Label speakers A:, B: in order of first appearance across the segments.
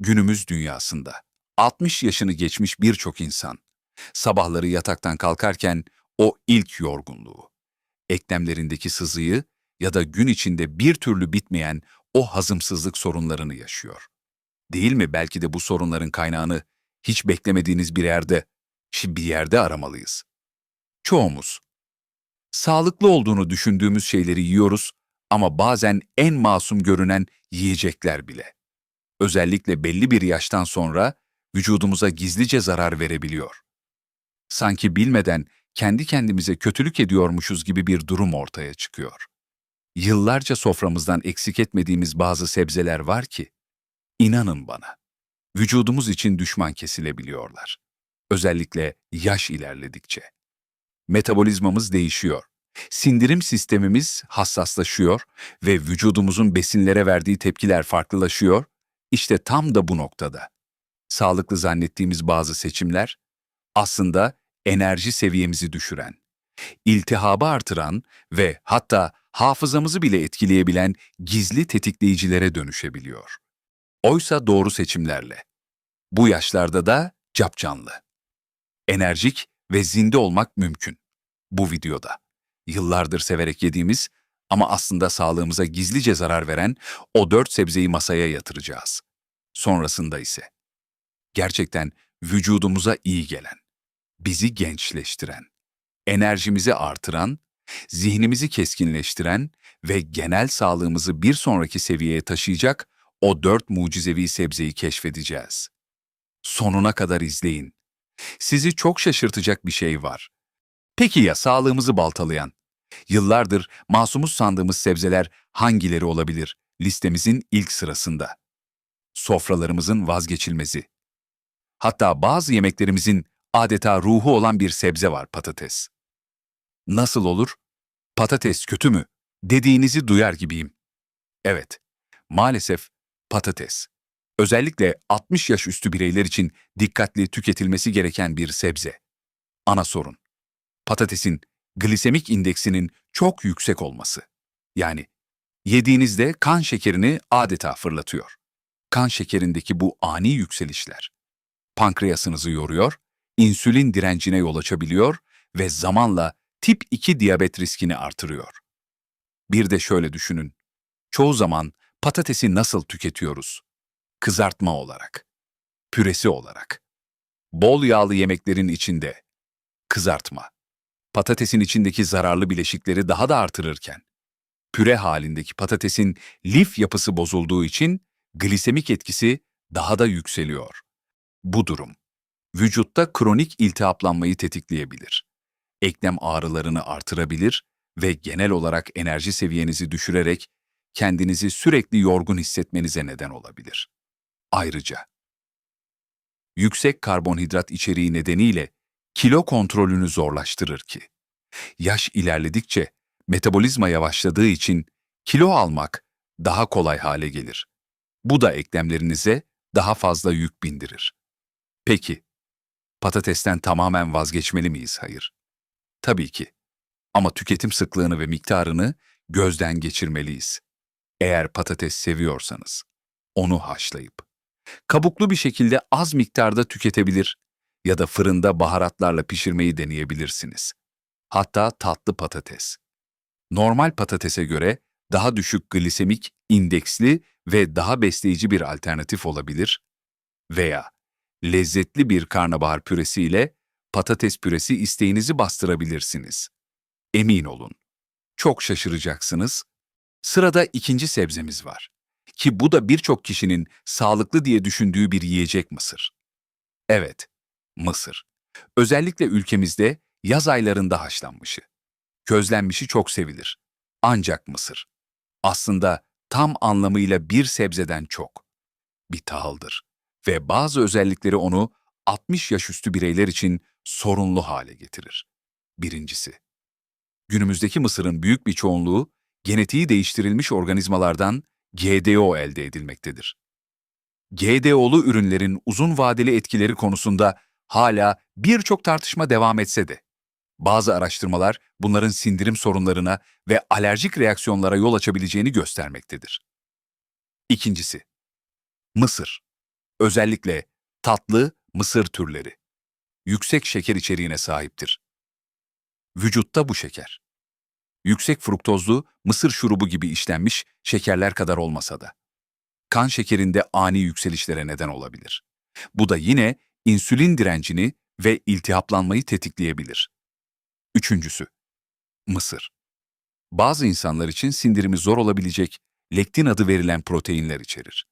A: Günümüz dünyasında 60 yaşını geçmiş birçok insan sabahları yataktan kalkarken o ilk yorgunluğu, eklemlerindeki sızıyı ya da gün içinde bir türlü bitmeyen o hazımsızlık sorunlarını yaşıyor. Değil mi belki de bu sorunların kaynağını hiç beklemediğiniz bir yerde, şi- bir yerde aramalıyız. Çoğumuz sağlıklı olduğunu düşündüğümüz şeyleri yiyoruz ama bazen en masum görünen yiyecekler bile. Özellikle belli bir yaştan sonra vücudumuza gizlice zarar verebiliyor. Sanki bilmeden kendi kendimize kötülük ediyormuşuz gibi bir durum ortaya çıkıyor. Yıllarca soframızdan eksik etmediğimiz bazı sebzeler var ki, inanın bana, vücudumuz için düşman kesilebiliyorlar. Özellikle yaş ilerledikçe. Metabolizmamız değişiyor. Sindirim sistemimiz hassaslaşıyor ve vücudumuzun besinlere verdiği tepkiler farklılaşıyor. İşte tam da bu noktada. Sağlıklı zannettiğimiz bazı seçimler aslında enerji seviyemizi düşüren, iltihabı artıran ve hatta hafızamızı bile etkileyebilen gizli tetikleyicilere dönüşebiliyor. Oysa doğru seçimlerle. Bu yaşlarda da capcanlı, enerjik ve zinde olmak mümkün. Bu videoda yıllardır severek yediğimiz ama aslında sağlığımıza gizlice zarar veren o dört sebzeyi masaya yatıracağız. Sonrasında ise gerçekten vücudumuza iyi gelen, bizi gençleştiren, enerjimizi artıran, zihnimizi keskinleştiren ve genel sağlığımızı bir sonraki seviyeye taşıyacak o dört mucizevi sebzeyi keşfedeceğiz. Sonuna kadar izleyin. Sizi çok şaşırtacak bir şey var. Peki ya sağlığımızı baltalayan? Yıllardır masumuz sandığımız sebzeler hangileri olabilir listemizin ilk sırasında? Sofralarımızın vazgeçilmezi. Hatta bazı yemeklerimizin adeta ruhu olan bir sebze var patates. Nasıl olur? Patates kötü mü? Dediğinizi duyar gibiyim. Evet, maalesef patates. Özellikle 60 yaş üstü bireyler için dikkatli tüketilmesi gereken bir sebze. Ana sorun. Patatesin glisemik indeksinin çok yüksek olması. Yani yediğinizde kan şekerini adeta fırlatıyor. Kan şekerindeki bu ani yükselişler pankreasınızı yoruyor, insülin direncine yol açabiliyor ve zamanla tip 2 diyabet riskini artırıyor. Bir de şöyle düşünün. Çoğu zaman patatesi nasıl tüketiyoruz? Kızartma olarak, püresi olarak. Bol yağlı yemeklerin içinde kızartma. Patatesin içindeki zararlı bileşikleri daha da artırırken, püre halindeki patatesin lif yapısı bozulduğu için glisemik etkisi daha da yükseliyor. Bu durum, vücutta kronik iltihaplanmayı tetikleyebilir. Eklem ağrılarını artırabilir ve genel olarak enerji seviyenizi düşürerek kendinizi sürekli yorgun hissetmenize neden olabilir. Ayrıca, yüksek karbonhidrat içeriği nedeniyle kilo kontrolünü zorlaştırır ki. Yaş ilerledikçe metabolizma yavaşladığı için kilo almak daha kolay hale gelir. Bu da eklemlerinize daha fazla yük bindirir. Peki, patatesten tamamen vazgeçmeli miyiz? Hayır. Tabii ki. Ama tüketim sıklığını ve miktarını gözden geçirmeliyiz. Eğer patates seviyorsanız, onu haşlayıp, kabuklu bir şekilde az miktarda tüketebilir ya da fırında baharatlarla pişirmeyi deneyebilirsiniz. Hatta tatlı patates. Normal patatese göre daha düşük glisemik, indeksli ve daha besleyici bir alternatif olabilir veya lezzetli bir karnabahar püresiyle patates püresi isteğinizi bastırabilirsiniz. Emin olun, çok şaşıracaksınız. Sırada ikinci sebzemiz var. Ki bu da birçok kişinin sağlıklı diye düşündüğü bir yiyecek mısır. Evet, mısır. Özellikle ülkemizde yaz aylarında haşlanmışı. Közlenmişi çok sevilir. Ancak mısır. Aslında tam anlamıyla bir sebzeden çok. Bir tahıldır ve bazı özellikleri onu 60 yaş üstü bireyler için sorunlu hale getirir. Birincisi, günümüzdeki mısırın büyük bir çoğunluğu genetiği değiştirilmiş organizmalardan GDO elde edilmektedir. GDO'lu ürünlerin uzun vadeli etkileri konusunda hala birçok tartışma devam etse de, bazı araştırmalar bunların sindirim sorunlarına ve alerjik reaksiyonlara yol açabileceğini göstermektedir. İkincisi, mısır Özellikle tatlı mısır türleri. Yüksek şeker içeriğine sahiptir. Vücutta bu şeker. Yüksek fruktozlu mısır şurubu gibi işlenmiş şekerler kadar olmasa da. Kan şekerinde ani yükselişlere neden olabilir. Bu da yine insülin direncini ve iltihaplanmayı tetikleyebilir. Üçüncüsü, mısır. Bazı insanlar için sindirimi zor olabilecek lektin adı verilen proteinler içerir.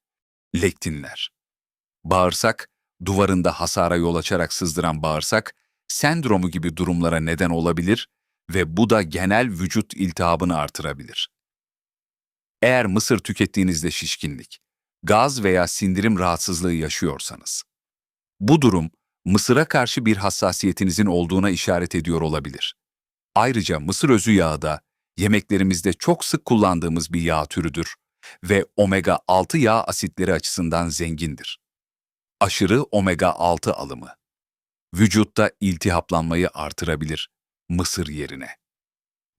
A: Lektinler. Bağırsak, duvarında hasara yol açarak sızdıran bağırsak, sendromu gibi durumlara neden olabilir ve bu da genel vücut iltihabını artırabilir. Eğer mısır tükettiğinizde şişkinlik, gaz veya sindirim rahatsızlığı yaşıyorsanız, bu durum mısıra karşı bir hassasiyetinizin olduğuna işaret ediyor olabilir. Ayrıca mısır özü yağı da yemeklerimizde çok sık kullandığımız bir yağ türüdür ve omega-6 yağ asitleri açısından zengindir. Aşırı omega-6 alımı vücutta iltihaplanmayı artırabilir mısır yerine.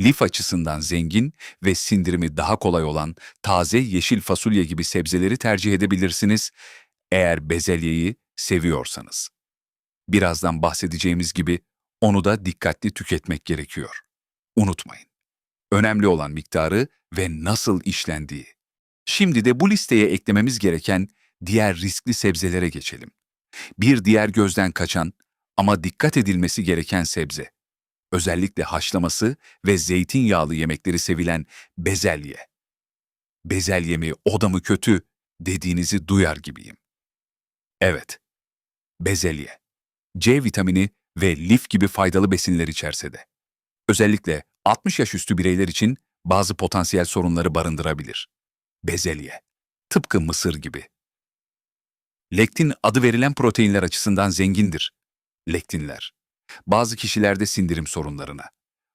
A: Lif açısından zengin ve sindirimi daha kolay olan taze yeşil fasulye gibi sebzeleri tercih edebilirsiniz eğer bezelyeyi seviyorsanız. Birazdan bahsedeceğimiz gibi onu da dikkatli tüketmek gerekiyor. Unutmayın. Önemli olan miktarı ve nasıl işlendiği. Şimdi de bu listeye eklememiz gereken diğer riskli sebzelere geçelim. Bir diğer gözden kaçan ama dikkat edilmesi gereken sebze. Özellikle haşlaması ve zeytinyağlı yemekleri sevilen bezelye. Bezelye mi, o da mı kötü dediğinizi duyar gibiyim. Evet, bezelye. C vitamini ve lif gibi faydalı besinler içerse de. Özellikle 60 yaş üstü bireyler için bazı potansiyel sorunları barındırabilir. Bezelye. Tıpkı mısır gibi. Lektin adı verilen proteinler açısından zengindir. Lektinler. Bazı kişilerde sindirim sorunlarına,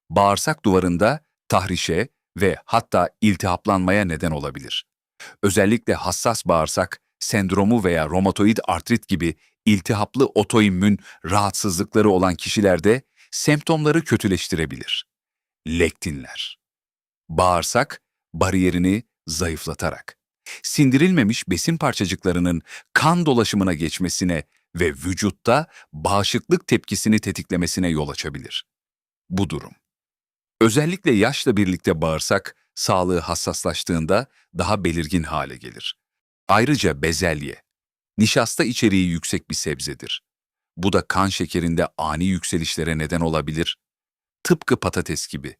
A: bağırsak duvarında tahrişe ve hatta iltihaplanmaya neden olabilir. Özellikle hassas bağırsak sendromu veya romatoid artrit gibi iltihaplı otoimmün rahatsızlıkları olan kişilerde semptomları kötüleştirebilir. Lektinler. Bağırsak bariyerini zayıflatarak, sindirilmemiş besin parçacıklarının kan dolaşımına geçmesine ve vücutta bağışıklık tepkisini tetiklemesine yol açabilir. Bu durum. Özellikle yaşla birlikte bağırsak, sağlığı hassaslaştığında daha belirgin hale gelir. Ayrıca bezelye, nişasta içeriği yüksek bir sebzedir. Bu da kan şekerinde ani yükselişlere neden olabilir. Tıpkı patates gibi.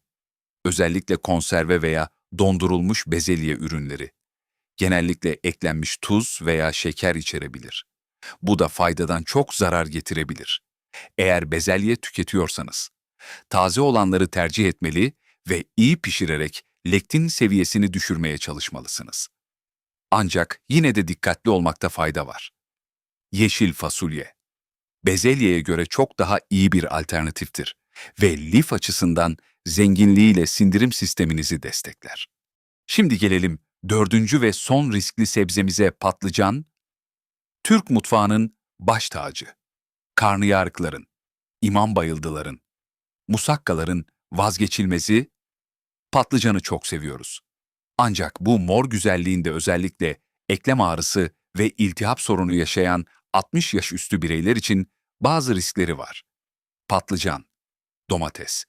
A: Özellikle konserve veya dondurulmuş bezelye ürünleri. Genellikle eklenmiş tuz veya şeker içerebilir. Bu da faydadan çok zarar getirebilir. Eğer bezelye tüketiyorsanız, taze olanları tercih etmeli ve iyi pişirerek lektin seviyesini düşürmeye çalışmalısınız. Ancak yine de dikkatli olmakta fayda var. Yeşil fasulye. Bezelyeye göre çok daha iyi bir alternatiftir ve lif açısından zenginliğiyle sindirim sisteminizi destekler. Şimdi gelelim dördüncü ve son riskli sebzemize patlıcan. Türk mutfağının baş tacı. Karnıyarıkların, imam bayıldıların, musakkaların vazgeçilmezi, patlıcanı çok seviyoruz. Ancak bu mor güzelliğinde özellikle eklem ağrısı ve iltihap sorunu yaşayan 60 yaş üstü bireyler için bazı riskleri var. Patlıcan, domates,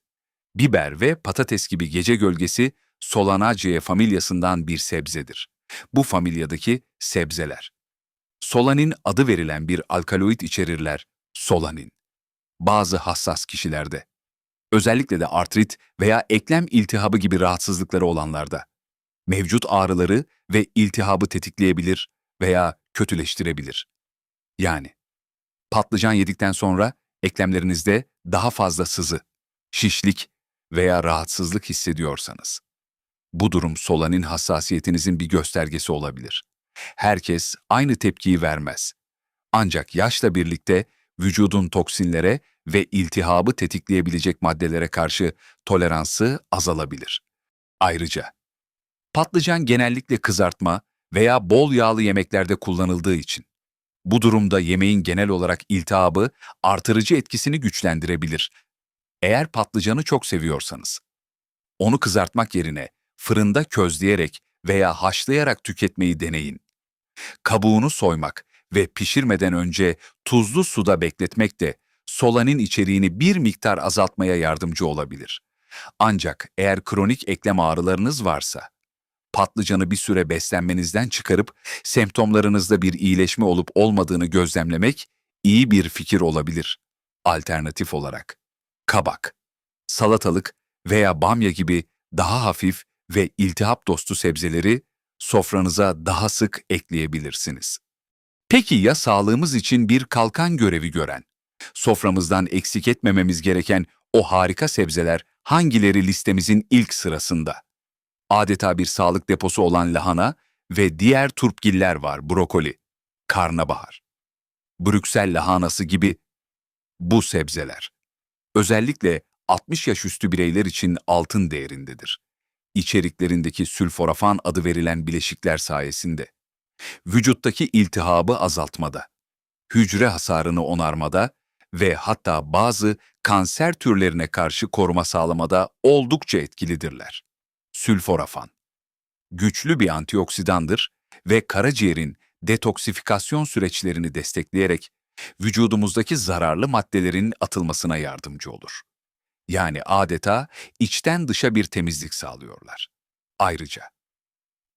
A: biber ve patates gibi gece gölgesi Solanaceae familyasından bir sebzedir. Bu familyadaki sebzeler. Solanin adı verilen bir alkaloid içerirler, solanin. Bazı hassas kişilerde. Özellikle de artrit veya eklem iltihabı gibi rahatsızlıkları olanlarda mevcut ağrıları ve iltihabı tetikleyebilir veya kötüleştirebilir. Yani patlıcan yedikten sonra eklemlerinizde daha fazla sızı, şişlik veya rahatsızlık hissediyorsanız. Bu durum solanin hassasiyetinizin bir göstergesi olabilir. Herkes aynı tepkiyi vermez. Ancak yaşla birlikte vücudun toksinlere ve iltihabı tetikleyebilecek maddelere karşı toleransı azalabilir. Ayrıca Patlıcan genellikle kızartma veya bol yağlı yemeklerde kullanıldığı için. Bu durumda yemeğin genel olarak iltihabı artırıcı etkisini güçlendirebilir. Eğer patlıcanı çok seviyorsanız. Onu kızartmak yerine fırında közleyerek veya haşlayarak tüketmeyi deneyin. Kabuğunu soymak ve pişirmeden önce tuzlu suda bekletmek de solanin içeriğini bir miktar azaltmaya yardımcı olabilir. Ancak eğer kronik eklem ağrılarınız varsa, patlıcanı bir süre beslenmenizden çıkarıp semptomlarınızda bir iyileşme olup olmadığını gözlemlemek iyi bir fikir olabilir. Alternatif olarak kabak, salatalık veya bamya gibi daha hafif ve iltihap dostu sebzeleri sofranıza daha sık ekleyebilirsiniz. Peki ya sağlığımız için bir kalkan görevi gören, soframızdan eksik etmememiz gereken o harika sebzeler hangileri listemizin ilk sırasında? Adeta bir sağlık deposu olan lahana ve diğer turpgiller var brokoli, karnabahar, Brüksel lahanası gibi bu sebzeler. Özellikle 60 yaş üstü bireyler için altın değerindedir. İçeriklerindeki sülforafan adı verilen bileşikler sayesinde. Vücuttaki iltihabı azaltmada, hücre hasarını onarmada ve hatta bazı kanser türlerine karşı koruma sağlamada oldukça etkilidirler. Sülforafan güçlü bir antioksidandır ve karaciğerin detoksifikasyon süreçlerini destekleyerek vücudumuzdaki zararlı maddelerin atılmasına yardımcı olur. Yani adeta içten dışa bir temizlik sağlıyorlar. Ayrıca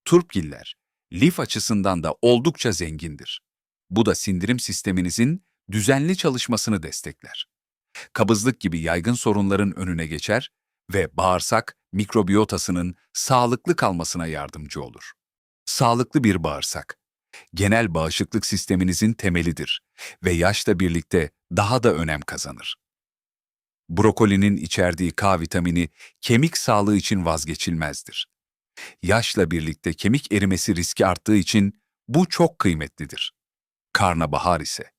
A: turpgiller lif açısından da oldukça zengindir. Bu da sindirim sisteminizin düzenli çalışmasını destekler. Kabızlık gibi yaygın sorunların önüne geçer ve bağırsak mikrobiyotasının sağlıklı kalmasına yardımcı olur. Sağlıklı bir bağırsak, genel bağışıklık sisteminizin temelidir ve yaşla birlikte daha da önem kazanır. Brokolinin içerdiği K vitamini kemik sağlığı için vazgeçilmezdir. Yaşla birlikte kemik erimesi riski arttığı için bu çok kıymetlidir. Karnabahar ise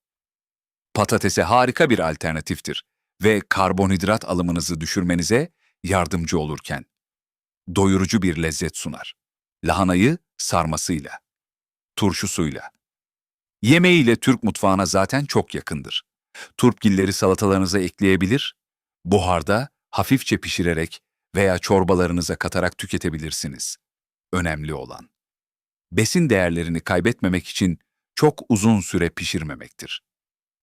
A: patatese harika bir alternatiftir ve karbonhidrat alımınızı düşürmenize yardımcı olurken doyurucu bir lezzet sunar. Lahanayı sarmasıyla, turşusuyla. Yemeğiyle Türk mutfağına zaten çok yakındır. Turpgilleri salatalarınıza ekleyebilir, buharda hafifçe pişirerek veya çorbalarınıza katarak tüketebilirsiniz. Önemli olan. Besin değerlerini kaybetmemek için çok uzun süre pişirmemektir.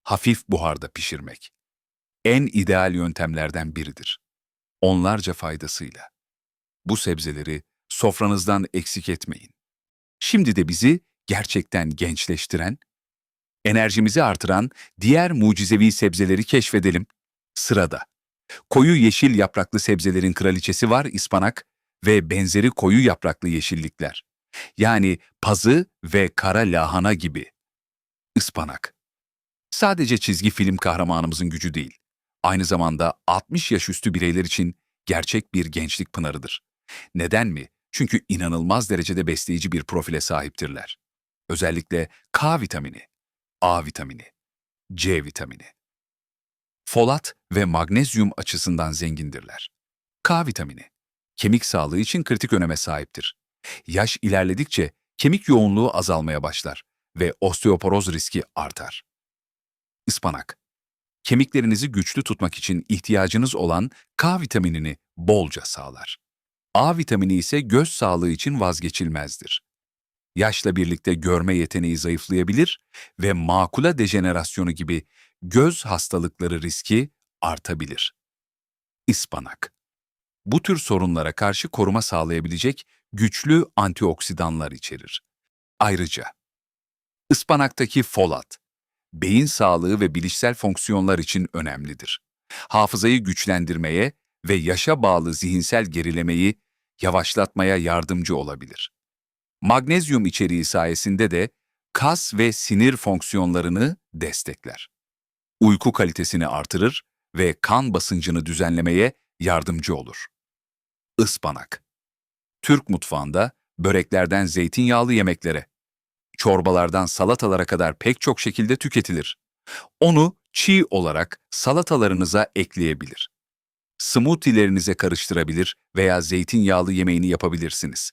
A: Hafif buharda pişirmek. En ideal yöntemlerden biridir. Onlarca faydasıyla. Bu sebzeleri sofranızdan eksik etmeyin. Şimdi de bizi gerçekten gençleştiren, enerjimizi artıran diğer mucizevi sebzeleri keşfedelim. Sırada. Koyu yeşil yapraklı sebzelerin kraliçesi var ıspanak ve benzeri koyu yapraklı yeşillikler. Yani pazı ve kara lahana gibi. Ispanak. Sadece çizgi film kahramanımızın gücü değil, aynı zamanda 60 yaş üstü bireyler için gerçek bir gençlik pınarıdır. Neden mi? Çünkü inanılmaz derecede besleyici bir profile sahiptirler. Özellikle K vitamini, A vitamini, C vitamini. Folat ve magnezyum açısından zengindirler. K vitamini, kemik sağlığı için kritik öneme sahiptir. Yaş ilerledikçe kemik yoğunluğu azalmaya başlar ve osteoporoz riski artar. Ispanak, kemiklerinizi güçlü tutmak için ihtiyacınız olan K vitaminini bolca sağlar. A vitamini ise göz sağlığı için vazgeçilmezdir. Yaşla birlikte görme yeteneği zayıflayabilir ve makula dejenerasyonu gibi göz hastalıkları riski artabilir. Ispanak Bu tür sorunlara karşı koruma sağlayabilecek güçlü antioksidanlar içerir. Ayrıca ıspanaktaki folat, beyin sağlığı ve bilişsel fonksiyonlar için önemlidir. Hafızayı güçlendirmeye ve yaşa bağlı zihinsel gerilemeyi yavaşlatmaya yardımcı olabilir. Magnezyum içeriği sayesinde de kas ve sinir fonksiyonlarını destekler. Uyku kalitesini artırır ve kan basıncını düzenlemeye yardımcı olur. Ispanak Türk mutfağında böreklerden zeytinyağlı yemeklere, çorbalardan salatalara kadar pek çok şekilde tüketilir. Onu çiğ olarak salatalarınıza ekleyebilir. Smoothie'lerinize karıştırabilir veya zeytinyağlı yemeğini yapabilirsiniz.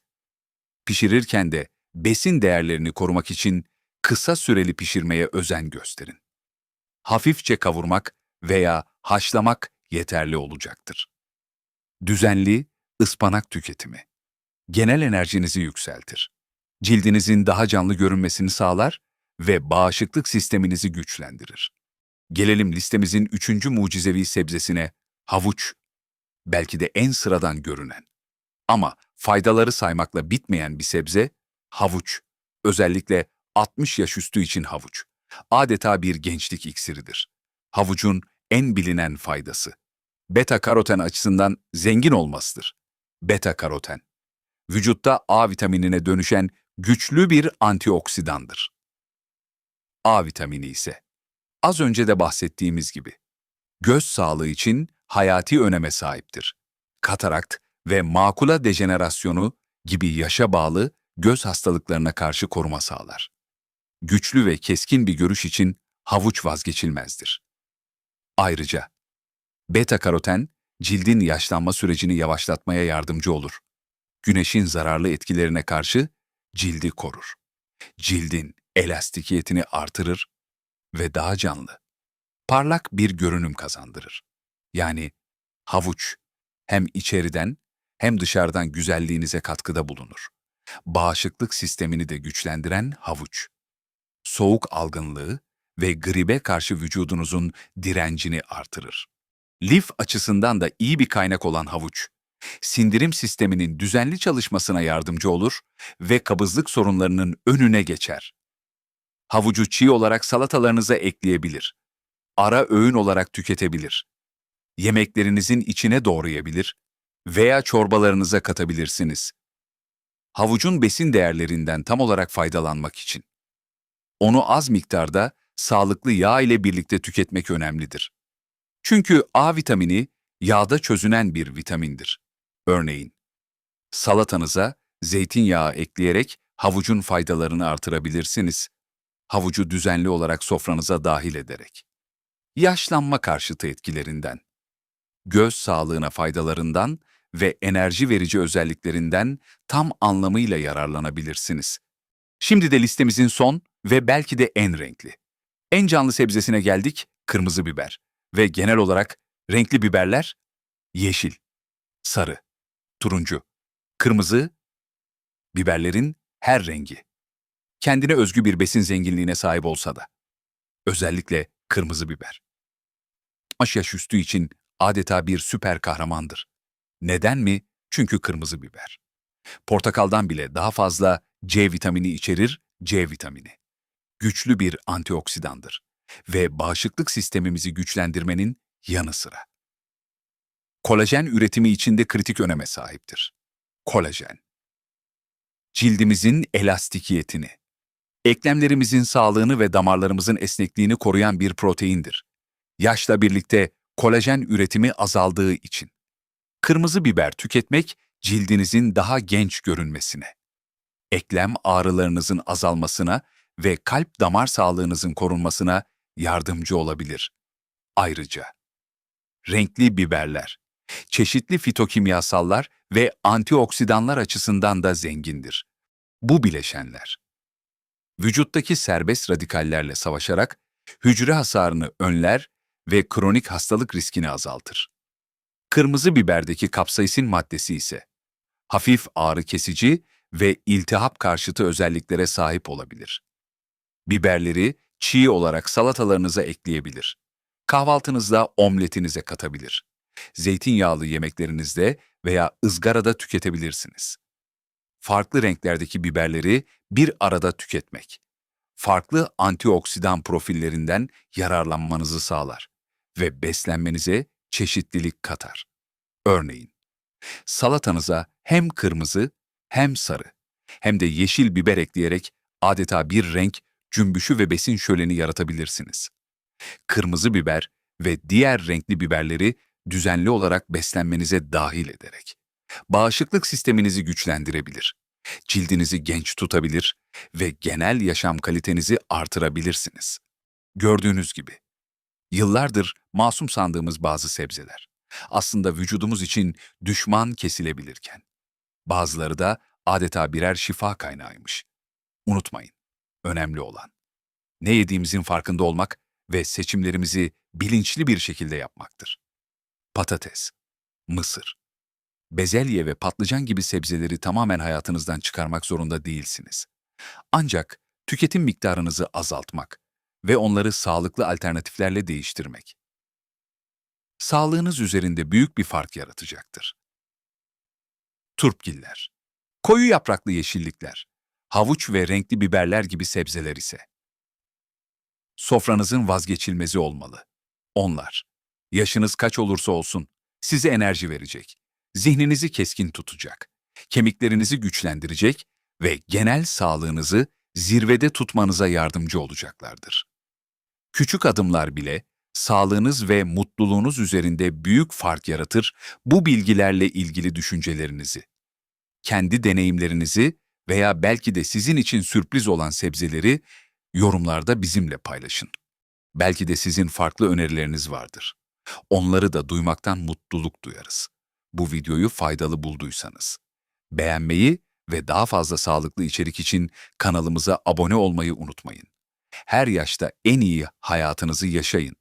A: Pişirirken de besin değerlerini korumak için kısa süreli pişirmeye özen gösterin. Hafifçe kavurmak veya haşlamak yeterli olacaktır. Düzenli ıspanak tüketimi genel enerjinizi yükseltir. Cildinizin daha canlı görünmesini sağlar ve bağışıklık sisteminizi güçlendirir. Gelelim listemizin üçüncü mucizevi sebzesine, havuç. Belki de en sıradan görünen. Ama faydaları saymakla bitmeyen bir sebze, havuç. Özellikle 60 yaş üstü için havuç. Adeta bir gençlik iksiridir. Havucun en bilinen faydası. Beta karoten açısından zengin olmasıdır. Beta karoten. Vücutta A vitaminine dönüşen güçlü bir antioksidandır. A vitamini ise az önce de bahsettiğimiz gibi göz sağlığı için hayati öneme sahiptir. Katarakt ve makula dejenerasyonu gibi yaşa bağlı göz hastalıklarına karşı koruma sağlar. Güçlü ve keskin bir görüş için havuç vazgeçilmezdir. Ayrıca beta karoten cildin yaşlanma sürecini yavaşlatmaya yardımcı olur. Güneşin zararlı etkilerine karşı cildi korur. Cildin elastikiyetini artırır ve daha canlı, parlak bir görünüm kazandırır. Yani havuç hem içeriden hem dışarıdan güzelliğinize katkıda bulunur. Bağışıklık sistemini de güçlendiren havuç. Soğuk algınlığı ve gribe karşı vücudunuzun direncini artırır. Lif açısından da iyi bir kaynak olan havuç, sindirim sisteminin düzenli çalışmasına yardımcı olur ve kabızlık sorunlarının önüne geçer. Havucu çiğ olarak salatalarınıza ekleyebilir. Ara öğün olarak tüketebilir. Yemeklerinizin içine doğrayabilir veya çorbalarınıza katabilirsiniz. Havucun besin değerlerinden tam olarak faydalanmak için. Onu az miktarda sağlıklı yağ ile birlikte tüketmek önemlidir. Çünkü A vitamini yağda çözünen bir vitamindir. Örneğin, salatanıza zeytinyağı ekleyerek havucun faydalarını artırabilirsiniz. Havucu düzenli olarak sofranıza dahil ederek. Yaşlanma karşıtı etkilerinden, göz sağlığına faydalarından ve enerji verici özelliklerinden tam anlamıyla yararlanabilirsiniz. Şimdi de listemizin son ve belki de en renkli. En canlı sebzesine geldik, kırmızı biber. Ve genel olarak renkli biberler yeşil, sarı, turuncu, kırmızı, biberlerin her rengi. Kendine özgü bir besin zenginliğine sahip olsa da. Özellikle kırmızı biber. 60 yaş üstü için adeta bir süper kahramandır. Neden mi? Çünkü kırmızı biber. Portakaldan bile daha fazla C vitamini içerir, C vitamini. Güçlü bir antioksidandır ve bağışıklık sistemimizi güçlendirmenin yanı sıra. Kolajen üretimi içinde kritik öneme sahiptir. Kolajen. Cildimizin elastikiyetini, eklemlerimizin sağlığını ve damarlarımızın esnekliğini koruyan bir proteindir. Yaşla birlikte kolajen üretimi azaldığı için. Kırmızı biber tüketmek cildinizin daha genç görünmesine, eklem ağrılarınızın azalmasına ve kalp damar sağlığınızın korunmasına yardımcı olabilir. Ayrıca renkli biberler, çeşitli fitokimyasallar ve antioksidanlar açısından da zengindir. Bu bileşenler vücuttaki serbest radikallerle savaşarak hücre hasarını önler ve kronik hastalık riskini azaltır. Kırmızı biberdeki kapsaisin maddesi ise hafif ağrı kesici ve iltihap karşıtı özelliklere sahip olabilir. Biberleri çiğ olarak salatalarınıza ekleyebilir. Kahvaltınızda omletinize katabilir. Zeytinyağlı yemeklerinizde veya ızgarada tüketebilirsiniz. Farklı renklerdeki biberleri bir arada tüketmek. Farklı antioksidan profillerinden yararlanmanızı sağlar ve beslenmenize çeşitlilik katar. Örneğin, salatanıza hem kırmızı hem sarı hem de yeşil biber ekleyerek adeta bir renk cümbüşü ve besin şöleni yaratabilirsiniz. Kırmızı biber ve diğer renkli biberleri düzenli olarak beslenmenize dahil ederek bağışıklık sisteminizi güçlendirebilir, cildinizi genç tutabilir ve genel yaşam kalitenizi artırabilirsiniz. Gördüğünüz gibi, yıllardır masum sandığımız bazı sebzeler aslında vücudumuz için düşman kesilebilirken, bazıları da adeta birer şifa kaynağıymış. Unutmayın, önemli olan. Ne yediğimizin farkında olmak ve seçimlerimizi bilinçli bir şekilde yapmaktır. Patates, mısır, bezelye ve patlıcan gibi sebzeleri tamamen hayatınızdan çıkarmak zorunda değilsiniz. Ancak tüketim miktarınızı azaltmak ve onları sağlıklı alternatiflerle değiştirmek. Sağlığınız üzerinde büyük bir fark yaratacaktır. Turpgiller, koyu yapraklı yeşillikler, havuç ve renkli biberler gibi sebzeler ise sofranızın vazgeçilmezi olmalı. Onlar, yaşınız kaç olursa olsun, size enerji verecek, zihninizi keskin tutacak, kemiklerinizi güçlendirecek ve genel sağlığınızı zirvede tutmanıza yardımcı olacaklardır. Küçük adımlar bile sağlığınız ve mutluluğunuz üzerinde büyük fark yaratır bu bilgilerle ilgili düşüncelerinizi. Kendi deneyimlerinizi veya belki de sizin için sürpriz olan sebzeleri yorumlarda bizimle paylaşın. Belki de sizin farklı önerileriniz vardır. Onları da duymaktan mutluluk duyarız. Bu videoyu faydalı bulduysanız. Beğenmeyi ve daha fazla sağlıklı içerik için kanalımıza abone olmayı unutmayın. Her yaşta en iyi hayatınızı yaşayın.